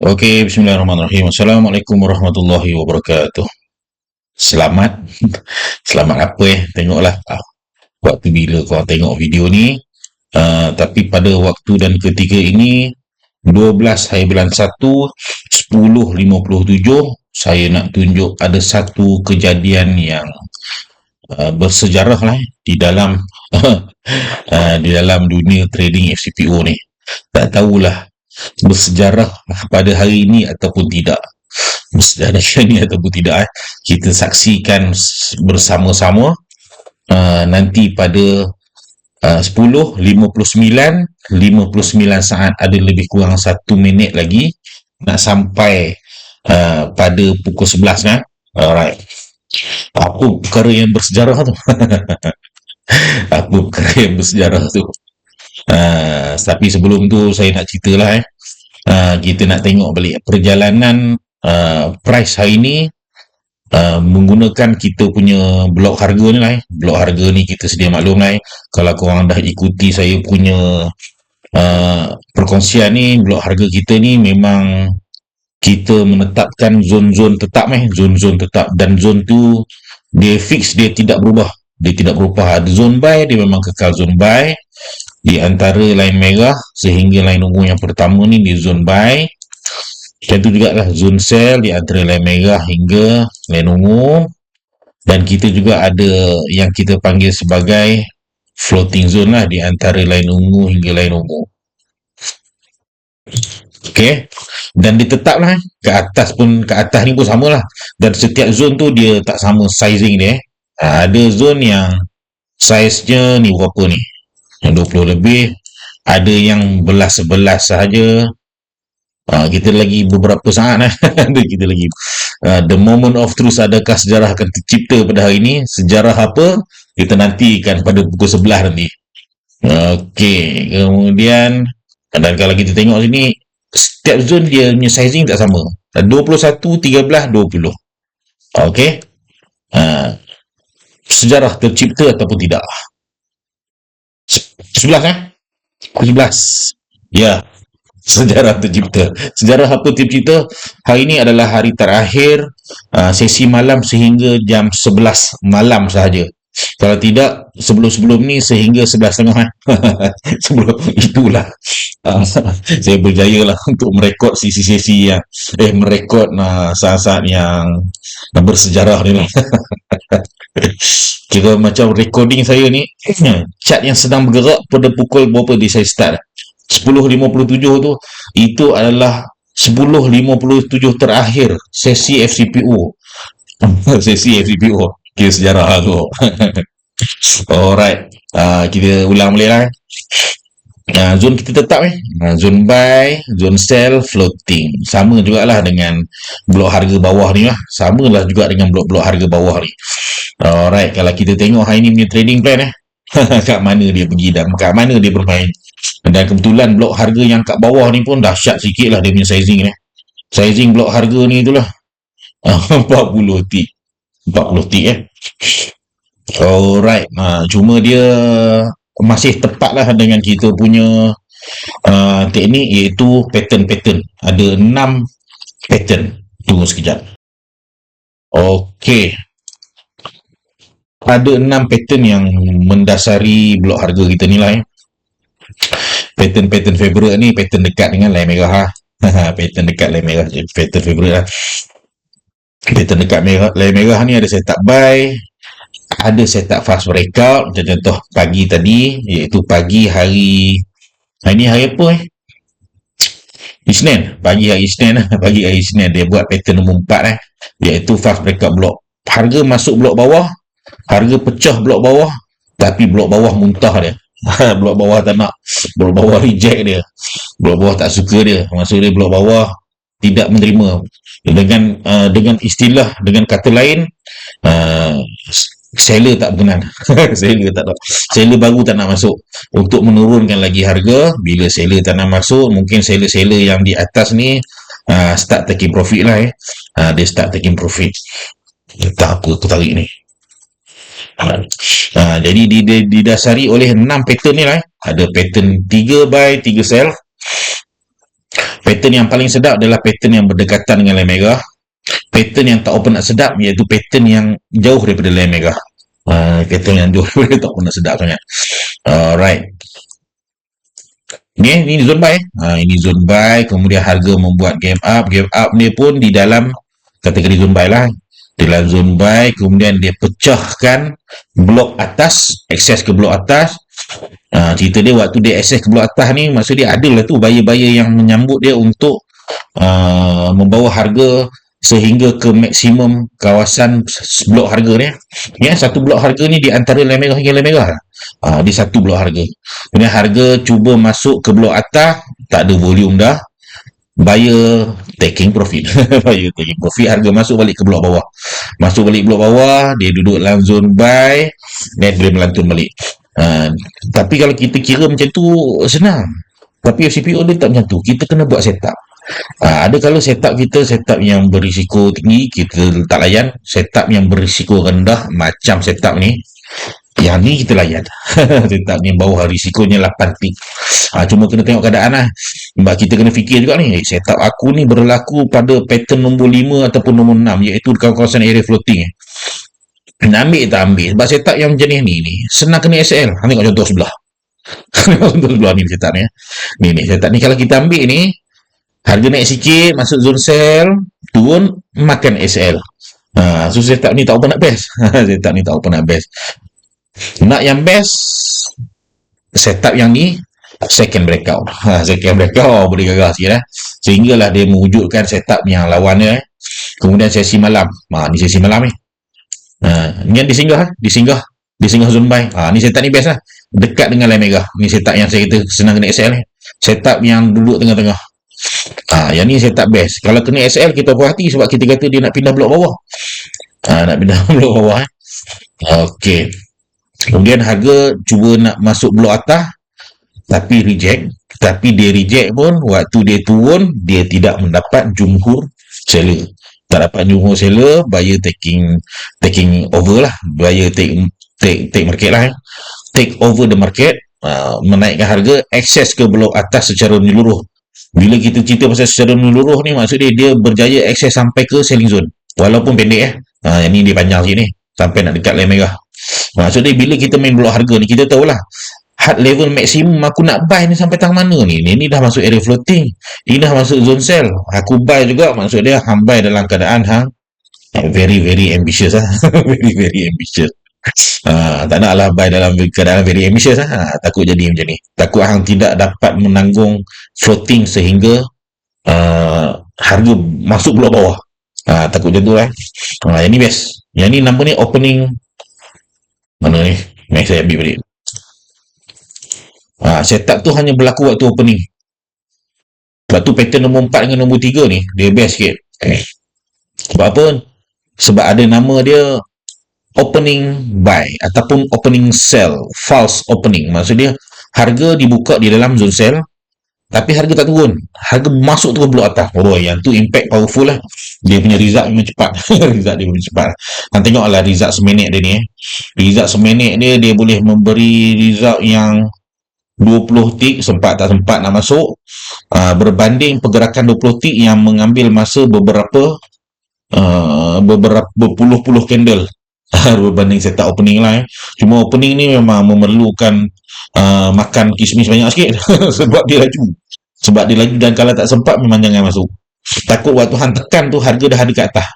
Okey, bismillahirrahmanirrahim. Assalamualaikum warahmatullahi wabarakatuh. Selamat. Selamat apa eh? Tengoklah ah, waktu bila kau tengok video ni. Uh, tapi pada waktu dan ketika ini 12 hari bulan 1 10.57 saya nak tunjuk ada satu kejadian yang uh, bersejarah lah eh, di dalam uh, di dalam dunia trading FCPO ni. Tak tahulah bersejarah pada hari ini ataupun tidak. Bersejarah ini ataupun tidak eh. kita saksikan bersama-sama uh, nanti pada uh, 10.59 59 saat ada lebih kurang 1 minit lagi nak sampai uh, pada pukul 11 kan? Alright. Apa perkara yang bersejarah tu? Apa perkara yang bersejarah tu? Uh, tapi sebelum tu saya nak cerita lah eh uh, kita nak tengok balik perjalanan uh, price hari ni uh, menggunakan kita punya blok harga ni lah eh. blok harga ni kita sedia maklum lah eh. kalau korang dah ikuti saya punya uh, perkongsian ni blok harga kita ni memang kita menetapkan zon-zon tetap eh zon-zon tetap dan zon tu dia fix dia tidak berubah dia tidak berubah ada zone buy dia memang kekal zone buy di antara line merah sehingga line ungu yang pertama ni di zone buy dan itu juga lah zone sell di antara line merah hingga line ungu dan kita juga ada yang kita panggil sebagai floating zone lah di antara line ungu hingga line ungu Okay. Dan ditetaplah ke atas pun ke atas ni pun samalah. Dan setiap zone tu dia tak sama sizing dia. Ha, ada zone yang size-nya ni berapa ni? Yang 20 lebih ada yang belas-belas sahaja. Uh, kita lagi beberapa saat eh. kita lagi. Uh, the moment of truth adakah sejarah akan tercipta pada hari ini? Sejarah apa? Kita nantikan pada pukul 11 nanti. Okey, kemudian dan kalau kita tengok sini setiap zone dia punya sizing tak sama. 21, 13, 20 Okey? Uh, sejarah tercipta ataupun tidak Sebelas kan? Sebelas. Ya. Sejarah tercipta. Sejarah apa tercipta? Hari ini adalah hari terakhir uh, sesi malam sehingga jam 11 malam sahaja. Kalau tidak, sebelum-sebelum ni sehingga 11 tengah. Eh? Sebelum itulah. Uh, saya berjaya lah untuk merekod sesi-sesi yang eh merekod uh, saat-saat yang bersejarah ni lah. kira macam recording saya ni chat yang sedang bergerak pada pukul berapa di saya start? 10.57 tu itu adalah 10.57 terakhir sesi FCPO sesi FCPO kira sejarah tu. Alright uh, kita ulang balik lah uh, zone kita tetap eh uh, zone buy zone sell floating sama jugalah dengan blok harga bawah ni lah sama lah juga dengan blok-blok harga bawah ni Alright, kalau kita tengok hari ni punya trading plan eh. kat mana dia pergi dan kat mana dia bermain. Dan kebetulan blok harga yang kat bawah ni pun dahsyat sikit lah dia punya sizing ni. Sizing blok harga ni itulah. 40 tick. 40 tick eh. Alright, uh, cuma dia masih tepat lah dengan kita punya uh, teknik iaitu pattern-pattern. Ada 6 pattern. Tunggu sekejap. Okay ada enam pattern yang mendasari blok harga kita ni lah eh. pattern-pattern favorite ni pattern dekat dengan line merah ha. pattern dekat line merah pattern favorite lah pattern dekat merah, line merah ni ada setup buy ada setup fast breakout macam contoh pagi tadi iaitu pagi hari hari ni hari apa eh? Isnin, pagi hari Isnin pagi hari Isnin dia buat pattern nombor 4 eh? Iaitu fast breakout block. Harga masuk blok bawah harga pecah blok bawah tapi blok bawah muntah dia. Blok bawah tak nak. Blok bawah reject dia. Blok bawah tak suka dia. Maksud dia blok bawah tidak menerima. Dengan uh, dengan istilah dengan kata lain uh, seller tak berkenan seller tak nak seller baru tak nak masuk untuk menurunkan lagi harga bila seller tak nak masuk mungkin seller-seller yang di atas ni uh, start taking profit lah eh uh, dia start taking profit tak apa aku tarik ni Ha, jadi didasari oleh enam pattern ni lah. Eh. Ada pattern 3 by 3 sell. pattern yang paling sedap adalah pattern yang berdekatan dengan line merah pattern yang tak open nak sedap iaitu pattern yang jauh daripada line merah uh, pattern yang jauh daripada tak open nak sedap sangat. Alright. Ni ni zone buy. Ha, ini zone buy. Kemudian harga membuat game up. Game up ni pun di dalam kategori zone buy lah. Di dalam zone buy kemudian dia pecahkan blok atas akses ke blok atas. Ha, cerita dia waktu dia akses ke blok atas ni maksud dia adalah tu buyer-buyer yang menyambut dia untuk uh, membawa harga sehingga ke maksimum kawasan blok harga ni ya. Satu blok harga ni di antara line merah hingga line merah ha, di satu blok harga. Kemudian harga cuba masuk ke blok atas tak ada volume dah buyer taking profit. Buyer taking profit harga masuk balik ke blok bawah. Masuk balik blok bawah dia duduk dalam zone buy dan boleh melantun balik. Ha, tapi kalau kita kira macam tu senang. Tapi CPO dia tak macam tu. Kita kena buat setup Uh, ada kalau setup kita setup yang berisiko tinggi kita tak layan setup yang berisiko rendah macam setup ni yang ni kita layan. Setup ni bawah risikonya 8 tick uh, cuma kena tengok keadaan lah. Sebab kita kena fikir juga ni setup aku ni berlaku pada pattern nombor 5 ataupun nombor 6 iaitu kawasan area floating. Nak ambil tak ambil? Sebab setup yang jenis ni ni senang kena SL ha, tengok contoh sebelah. Contoh sebelah ni setup ni ni ni setup ni. Kalau kita ambil ni harga naik sikit masuk zone sell turun makan SL ha, so setup ni tak open nak best. Setup ni tak open nak best. Nak yang best setup yang ni second breakout. Ha, second breakout boleh gagal sikit eh. sehinggalah dia mewujudkan setup yang lawannya eh. kemudian sesi malam. Ha, ni sesi malam ni ha, ni yang disinggah eh. disinggah. Disinggah zone buy. Ha, ni setup ni best lah dekat dengan line mega. Ni setup yang saya kata senang kena SL ni setup yang duduk tengah-tengah Ha, yang ni saya tak best. Kalau kena SL, kita puas hati sebab kita kata dia nak pindah blok bawah. Ha, nak pindah blok bawah. Eh. Okey. Kemudian harga cuba nak masuk blok atas tapi reject. Tapi dia reject pun waktu dia turun, dia tidak mendapat jumhur seller. Tak dapat jumhur seller, buyer taking taking over lah. Buyer take take, take market lah. Eh. Take over the market. Uh, menaikkan harga, akses ke blok atas secara menyeluruh bila kita cerita pasal secara menyeluruh ni maksud dia dia berjaya akses sampai ke selling zone. Walaupun pendek eh. Ha, yang ni dia panjang sikit ni. Sampai nak dekat line merah. Maksud dia bila kita main blok harga ni kita tahulah hard level maksimum aku nak buy ni sampai tang mana ni. Ni, ni dah masuk area floating. Ini dah masuk zone sell. Aku buy juga maksud dia hang buy dalam keadaan hang very very ambitious lah very very ambitious Ha, tak nak lah buy dalam keadaan very ambitious lah. Ha, takut jadi macam ni. Takut hang tidak dapat menanggung floating sehingga uh, harga masuk blok bawah. Ha, takut macam tu lah. Ha, yang ni best. Yang ni nama ni opening mana ni? Mari saya ambil balik. Ha, setup tu hanya berlaku waktu opening. Sebab tu pattern nombor 4 dengan nombor 3 ni, dia best sikit. Sebab apa? Sebab ada nama dia opening buy ataupun opening sell false opening. Maksudnya harga dibuka di dalam zone sell tapi harga tak turun. Harga masuk turun blok atas. Oh yang tu impact powerful lah. Dia punya result memang cepat. Result dia memang cepat. Kan tengoklah result seminit dia ni eh. result seminit dia dia boleh memberi result yang 20 tick sempat tak sempat nak masuk. Uh, berbanding pergerakan 20 tick yang mengambil masa beberapa uh, beberapa berpuluh-puluh candle berbanding setup opening lah eh. Cuma opening ni memang memerlukan uh, makan kismis banyak sikit sebab dia laju. Sebab dia laju dan kalau tak sempat memang jangan masuk. Takut waktu hang tekan tu harga dah ada kat atas.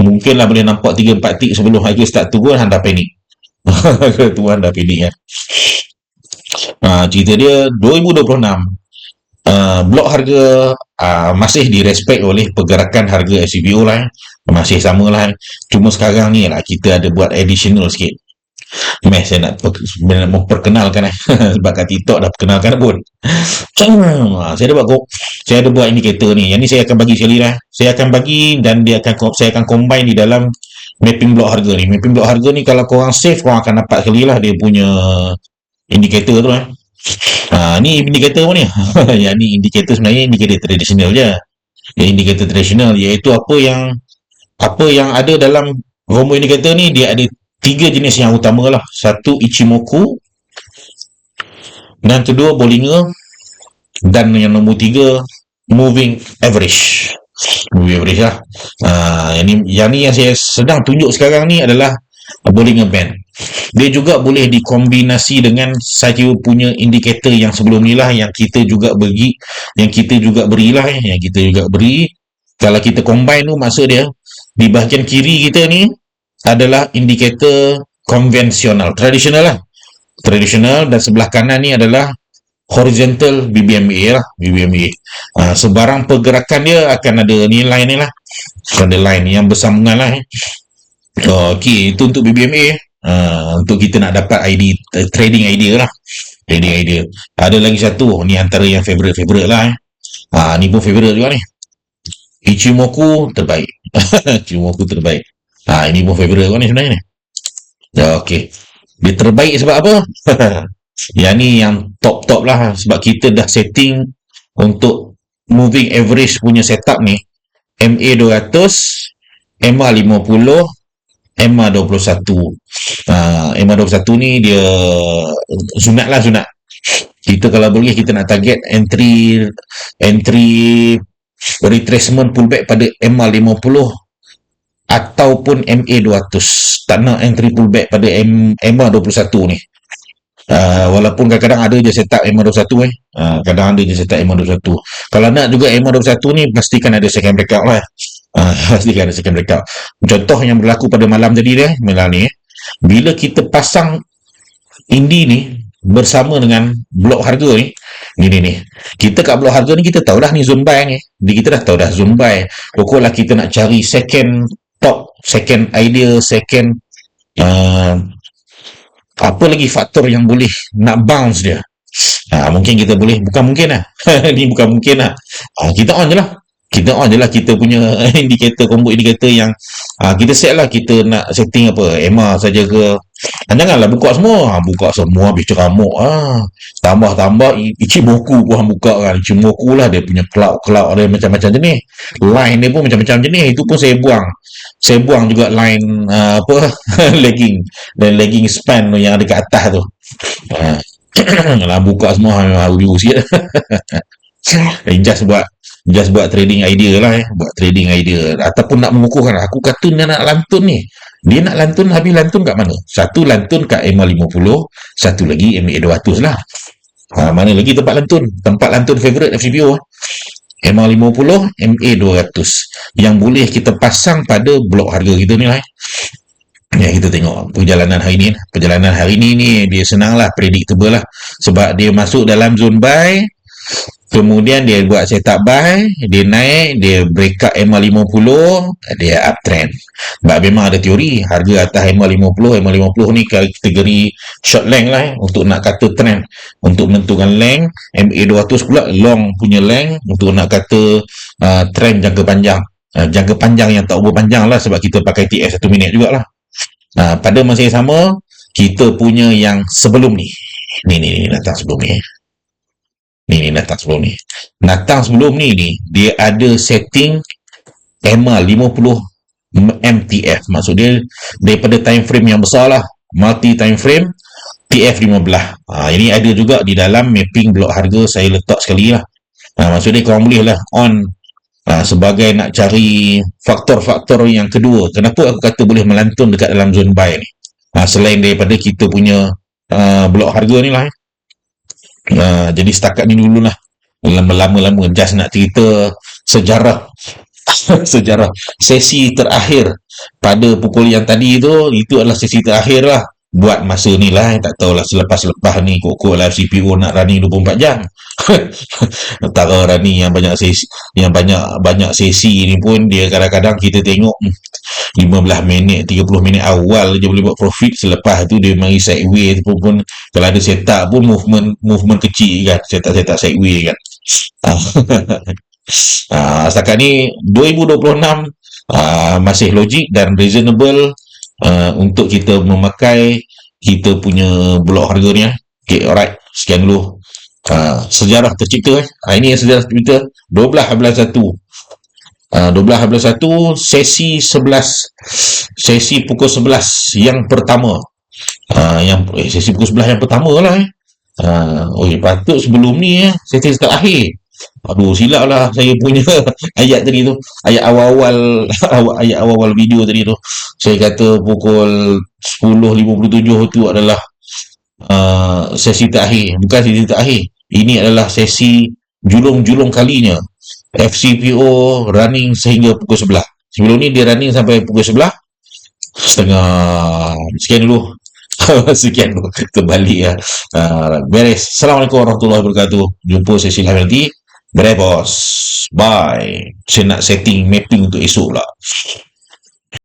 Mungkinlah boleh nampak 3 4 tik sebelum harga start turun hang dah panik. Tuan dah panik kan. Uh, cerita dia 2026 uh, blok harga uh, masih direspek oleh pergerakan harga SCBO lah eh masih sama lah. Cuma sekarang ni lah kita ada buat additional sikit. Meh, saya nak, nak memperkenalkan eh. sebab kat TikTok dah perkenalkan pun. Ha, saya ada buat saya ada buat indikator ni. Yang ni saya akan bagi sekali lah. Saya akan bagi dan dia akan saya akan combine di dalam mapping block harga ni. Mapping block harga ni kalau korang save korang akan dapat sekali lah dia punya indikator tu eh. Ha, ni indikator apa ni. Yang ni indikator sebenarnya indikator tradisional je. Indikator tradisional iaitu apa yang apa yang ada dalam Romo Indicator ni dia ada tiga jenis yang utama lah. Satu Ichimoku. Dan kedua Bollinger. Dan yang nombor tiga moving average. Moving average lah. Uh, yang, ni, yang ni yang saya sedang tunjuk sekarang ni adalah Bollinger Band. Dia juga boleh dikombinasi dengan saya punya indikator yang sebelum ni lah yang kita juga bagi yang kita juga berilah eh, yang kita juga beri kalau kita combine tu maksud dia di bahagian kiri kita ni adalah indikator konvensional tradisional lah. Tradisional dan sebelah kanan ni adalah horizontal BBMA lah BBMA ha, sebarang pergerakan dia akan ada ni line ni lah. Ada line yang bersambungan lah eh. oh, ok itu untuk BBMA uh, untuk kita nak dapat ID uh, trading idea lah. Trading idea. Ada lagi satu ni antara yang favorite-favorite lah eh. uh, ni pun favorite juga ni Ichimoku terbaik. Ichimoku terbaik. Ha, ini pun favorite kau ni sebenarnya ni. Ya, ok dia terbaik sebab apa? Yang ni yang top-top lah. Sebab kita dah setting untuk moving average punya setup ni. MA 200 MA 50 MA21 uh, MA21 ni dia sunat lah sunat. Kita kalau boleh kita nak target entry entry retracement pullback pada MA50 ataupun MA200 tak nak entry pullback pada M, MA21 ni. Uh, walaupun kadang-kadang ada je setup MA21 eh. Uh, kadang ada je setup MA21 kalau nak juga MA21 ni pastikan ada second breakout lah. Uh, pastikan ada second breakout. Contoh yang berlaku pada malam tadi dia malam ni eh. Bila kita pasang indi ni bersama dengan blok harga ni ni ni kita kat blok harga ni kita tahu dah ni buy ni. Di kita dah tahu dah buy pokoklah kita nak cari second top second idea second uh, apa lagi faktor yang boleh nak bounce dia? Ha, mungkin kita boleh bukan mungkin lah. Ni bukan mungkin lah. Ha, kita on je lah kita on je lah kita punya indikator combo indikator yang ha, kita set lah kita nak setting apa EMA saja ke. Ha, janganlah buka semua. Ha, buka semua habis ceramuk ha. tambah-tambah Ichimoku pun buka kan. Ichimoku lah dia punya cloud-cloud ada macam-macam jenis. Line dia pun macam-macam jenis. Itu pun saya buang. Saya buang juga line uh, apa legging. Dan legging span yang ada kat atas tu. Ha. lah buka semua review sikit. Just buat just buat trading idea lah eh. buat trading idea. Ataupun nak mengukuhkan. Aku katun dia nak lantun ni. Dia nak lantun habis lantun kat mana? Satu lantun kat MA50 satu lagi MA200 lah. Ha, mana lagi tempat lantun? Tempat lantun favorite FCPO eh. MA50 MA200 yang boleh kita pasang pada blok harga kita ni lah eh. Ya, kita tengok perjalanan hari ni perjalanan hari ni ni dia senang lah predictable lah. Sebab dia masuk dalam zone buy kemudian dia buat setup buy dia naik dia break up MA50 dia uptrend sebab memang ada teori harga atas MA50 MA50 ni kategori short length lah eh, untuk nak kata trend. Untuk menentukan length MA200 pula long punya length untuk nak kata uh, trend jangka panjang. Uh, jangka panjang yang tak ubah panjang lah sebab kita pakai TS 1 minit jugalah. Uh, pada masa yang sama kita punya yang sebelum ni. Ni ni, ni datang sebelum ni ni, datang sebelum ni. Datang sebelum ni ni dia ada setting EMA 50 MTF maksud dia daripada time frame yang besar lah. Multi time frame TF 15 ha, ini ada juga di dalam mapping blok harga saya letak sekali lah. Ha, maksud dia korang boleh lah on ha, sebagai nak cari faktor-faktor yang kedua. Kenapa aku kata boleh melantun dekat dalam zone buy ni? Ha, selain daripada kita punya uh, blok harga ni lah eh. Ha, jadi setakat ni dulu lah lama-lama just nak cerita sejarah. Sejarah. Sesi terakhir pada pukul yang tadi tu itu adalah sesi terakhir lah buat masa ni lah tak tahulah selepas-lepas ni kok-kok lah CPU nak running 24 jam. Antara running yang banyak sesi yang banyak banyak sesi ni pun dia kadang-kadang kita tengok 15 hmm, minit 30 minit awal je boleh buat profit. Selepas tu dia mari sideway tu pun kalau ada setup pun movement movement kecil kan setup-setup sideway kan. Ah, setakat ni 2026 ah, masih logik dan reasonable uh, untuk kita memakai kita punya blok harga ni. Okay, alright. Sekian dulu. Uh, sejarah tercipta eh. Uh, ini sejarah tercipta. 12 11 1. Uh, 12 11 1 sesi 11 sesi pukul 11 yang pertama. Uh, yang eh, sesi pukul 11 yang pertama lah eh. Uh, oh, patut sebelum ni eh, sesi terakhir. Aduh, silap lah saya punya ayat tadi tu. Ayat awal-awal, ayat awal-awal video tadi tu. Saya kata pukul 10.57 tu adalah uh, sesi terakhir. Bukan sesi terakhir. Ini adalah sesi julung-julung kalinya. FCPO running sehingga pukul 11. Sebelum ni dia running sampai pukul 11. Setengah. Sekian dulu. Sekian dulu. Terbalik ya. Uh, beres. Assalamualaikum warahmatullahi wabarakatuh. Jumpa sesi lain nanti. Bye bos. Bye. Saya nak setting mapping untuk esok lah.